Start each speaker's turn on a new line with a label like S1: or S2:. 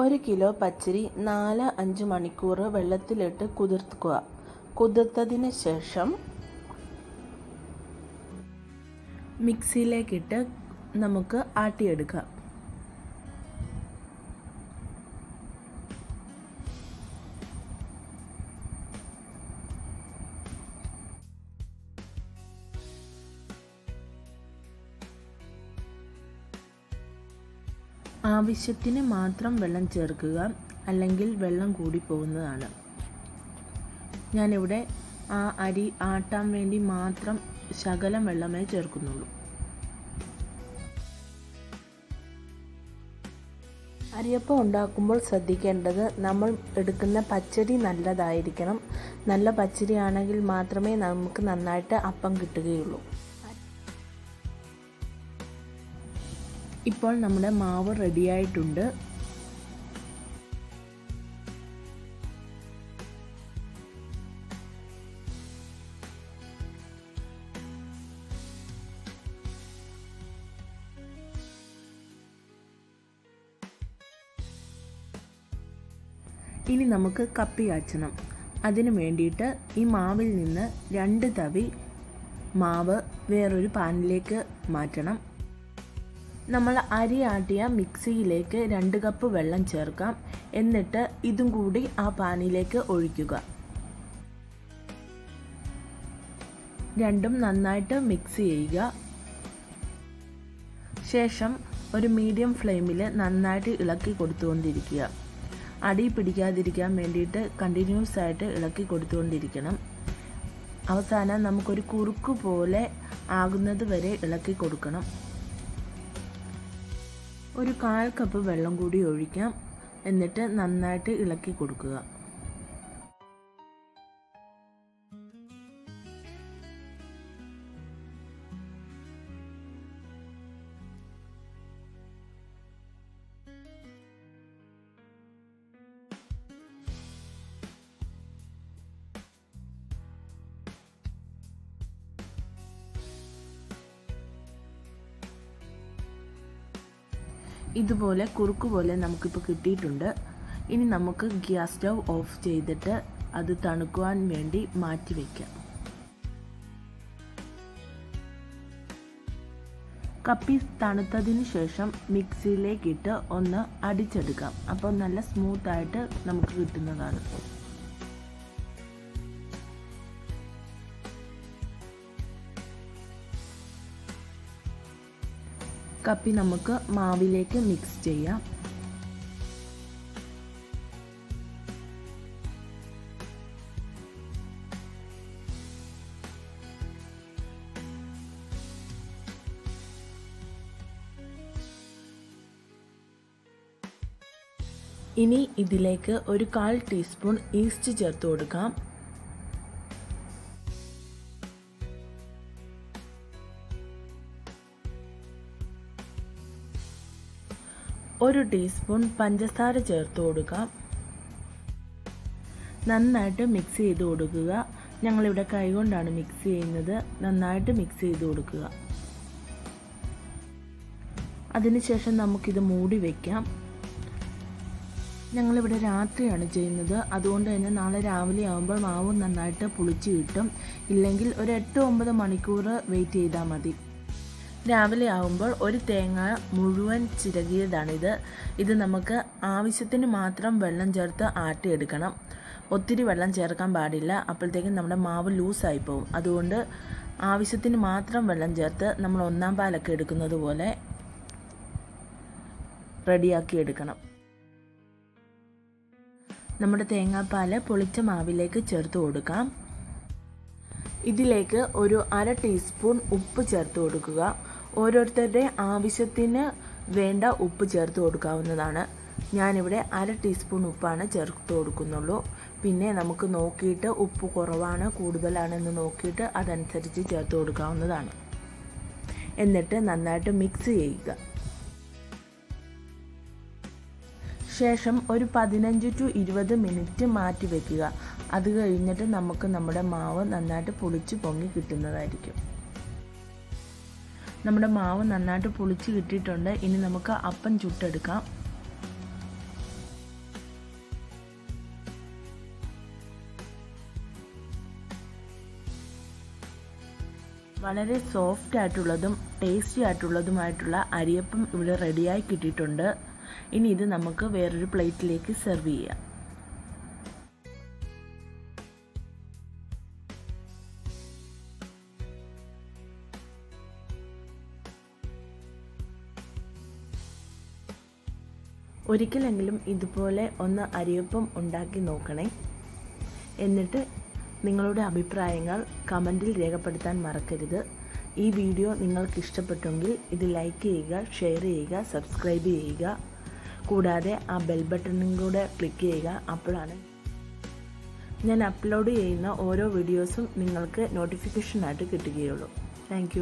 S1: ഒരു കിലോ പച്ചരി നാല് അഞ്ച് മണിക്കൂർ വെള്ളത്തിലിട്ട് കുതിർക്കുക. കുതിർത്തതിന് ശേഷം മിക്സിയിലേക്കിട്ട് നമുക്ക് ആട്ടിയെടുക്കാം. ആവശ്യത്തിന് മാത്രം വെള്ളം ചേർക്കുക അല്ലെങ്കിൽ വെള്ളം കൂടി പോകുന്നതാണ്. ഞാനിവിടെ ആ അരി ആട്ടാൻ വേണ്ടി മാത്രം ശകലം വെള്ളമേ ചേർക്കുന്നുള്ളൂ. അരിയപ്പം ഉണ്ടാക്കുമ്പോൾ ശ്രദ്ധിക്കേണ്ടത് നമ്മൾ എടുക്കുന്ന പച്ചരി നല്ലതായിരിക്കണം. നല്ല പച്ചരി ആണെങ്കിൽ മാത്രമേ നമുക്ക് നന്നായിട്ട് അപ്പം കിട്ടുകയുള്ളൂ. ഇപ്പോൾ നമ്മുടെ മാവ് റെഡിയായിട്ടുണ്ട്. ഇനി നമുക്ക് കപ്പി കാച്ചണം അതിന് വേണ്ടിയിട്ട് ഈ മാവിൽ നിന്ന് രണ്ട് തവി മാവ് വേറൊരു പാനിലേക്ക് മാറ്റണം. നമ്മൾ അരി ആട്ടിയ മിക്സിയിലേക്ക് രണ്ട് കപ്പ് വെള്ളം ചേർക്കാം. എന്നിട്ട് ഇതും കൂടി ആ പാനിലേക്ക് ഒഴിക്കുക. രണ്ടും നന്നായിട്ട് മിക്സ് ചെയ്യുക. ശേഷം ഒരു മീഡിയം ഫ്ലെയിമിൽ നന്നായിട്ട് ഇളക്കി കൊടുത്തുകൊണ്ടിരിക്കുക. അടി പിടിക്കാതിരിക്കാൻ വേണ്ടിയിട്ട് കണ്ടിന്യൂസ് ആയിട്ട് ഇളക്കി കൊടുത്തുകൊണ്ടിരിക്കണം. അവസാനം നമുക്കൊരു കുറുക്ക് പോലെ ആകുന്നത് വരെ ഇളക്കി കൊടുക്കണം. ഒരു കാൽ കപ്പ് വെള്ളം കൂടി ഒഴിക്കാം. എന്നിട്ട് നന്നായിട്ട് ഇളക്കി കൊടുക്കുക. ഇതുപോലെ കുറുക്ക് പോലെ നമുക്കിപ്പോൾ കിട്ടിയിട്ടുണ്ട്. ഇനി നമുക്ക് ഗ്യാസ് സ്റ്റൗ ഓഫ് ചെയ്തിട്ട് അത് തണുക്കുവാൻ വേണ്ടി മാറ്റി വയ്ക്കാം കപ്പി തണുത്തതിന് ശേഷം മിക്സിയിലേക്കിട്ട് ഒന്ന് അടിച്ചെടുക്കാം. അപ്പോൾ നല്ല സ്മൂത്തായിട്ട് നമുക്ക് കിട്ടുന്നതാണ്. കപ്പി നമുക്ക് മാവിലേക്ക് മിക്സ് ചെയ്യാം. ഇനി ഇതിലേക്ക് ഒരു കാൽ ടീസ്പൂൺ ഈസ്റ്റ് ചേർത്ത് കൊടുക്കാം. ഒരു ടീസ്പൂൺ പഞ്ചസാര ചേർത്ത് കൊടുക്കുക. നന്നായിട്ട് മിക്സ് ചെയ്ത് കൊടുക്കുക. ഞങ്ങളിവിടെ കൈകൊണ്ടാണ് മിക്സ് ചെയ്യുന്നത്. നന്നായിട്ട് മിക്സ് ചെയ്ത് കൊടുക്കുക. അതിനുശേഷം നമുക്കിത് മൂടി വയ്ക്കാം ഞങ്ങളിവിടെ രാത്രിയാണ് ചെയ്യുന്നത്. അതുകൊണ്ട് തന്നെ നാളെ രാവിലെ ആകുമ്പോൾ മാവ് നന്നായിട്ട് പുളിച്ച് കിട്ടും. ഇല്ലെങ്കിൽ ഒരു എട്ട് ഒമ്പത് മണിക്കൂർ വെയിറ്റ് ചെയ്താൽ മതി. രാവിലെ ആകുമ്പോൾ ഒരു തേങ്ങ മുഴുവൻ ചിരകിയതാണിത്. ഇത് നമുക്ക് ആവശ്യത്തിന് മാത്രം വെള്ളം ചേർത്ത് ആട്ടിയെടുക്കണം. ഒത്തിരി വെള്ളം ചേർക്കാൻ പാടില്ല. അപ്പോഴത്തേക്കും നമ്മുടെ മാവ് ലൂസായി പോകും അതുകൊണ്ട് ആവശ്യത്തിന് മാത്രം വെള്ളം ചേർത്ത് നമ്മൾ ഒന്നാം പാലൊക്കെ എടുക്കുന്നത് പോലെ റെഡിയാക്കി എടുക്കണം. നമ്മുടെ തേങ്ങാപ്പാൽ പൊളിച്ച മാവിലേക്ക് ചേർത്ത് കൊടുക്കാം. ഇതിലേക്ക് ഒരു അര ടീസ്പൂൺ ഉപ്പ് ചേർത്ത് കൊടുക്കുക. ഓരോരുത്തരുടെ ആവശ്യത്തിന് വേണ്ട ഉപ്പ് ചേർത്ത് കൊടുക്കാവുന്നതാണ്. ഞാനിവിടെ അര ടീസ്പൂൺ ഉപ്പാണ് ചേർത്ത് കൊടുക്കുന്നുള്ളൂ. പിന്നെ നമുക്ക് നോക്കിയിട്ട് ഉപ്പ് കുറവാണ് കൂടുതലാണെന്ന് നോക്കിയിട്ട് അതനുസരിച്ച് ചേർത്ത് കൊടുക്കാവുന്നതാണ്. എന്നിട്ട് നന്നായിട്ട് മിക്സ് ചെയ്യുക. ശേഷം ഒരു പതിനഞ്ച് ടു ഇരുപത് മിനിറ്റ് മാറ്റി വയ്ക്കുക അത് കഴിഞ്ഞിട്ട് നമുക്ക് നമ്മുടെ മാവ് നന്നായിട്ട് പൊളിച്ച് പൊങ്ങി കിട്ടുന്നതായിരിക്കും. നമ്മുടെ മാവ് നന്നായിട്ട് പൊളിച്ച് കിട്ടിയിട്ടുണ്ട്. ഇനി നമുക്ക് അപ്പം ചുട്ടെടുക്കാം. വളരെ സോഫ്റ്റ് ആയിട്ടുള്ളതും ടേസ്റ്റി ആയിട്ടുള്ളതുമായിട്ടുള്ള അരിയപ്പം ഇവിടെ റെഡിയായി കിട്ടിയിട്ടുണ്ട്. ഇനി ഇത് നമുക്ക് വേറൊരു പ്ലേറ്റിലേക്ക് സെർവ് ചെയ്യാം. ഒരിക്കലെങ്കിലും ഇതുപോലെ ഒന്ന് അരിയപ്പം ഉണ്ടാക്കി നോക്കണേ. എന്നിട്ട് നിങ്ങളുടെ അഭിപ്രായങ്ങൾ കമന്റിൽ രേഖപ്പെടുത്താൻ മറക്കരുത്. ഈ വീഡിയോ നിങ്ങൾക്ക് ഇഷ്ടപ്പെട്ടെങ്കിൽ ഇത് ലൈക്ക് ചെയ്യുക ഷെയർ ചെയ്യുക സബ്സ്ക്രൈബ് ചെയ്യുക. കൂടാതെ ആ ബെൽ ബട്ടണും കൂടെ ക്ലിക്ക് ചെയ്യുക അപ്പോഴാണ് ഞാൻ അപ്ലോഡ് ചെയ്യുന്ന ഓരോ വീഡിയോസും നിങ്ങൾക്ക് നോട്ടിഫിക്കേഷനായിട്ട് കിട്ടുകയുള്ളൂ. താങ്ക്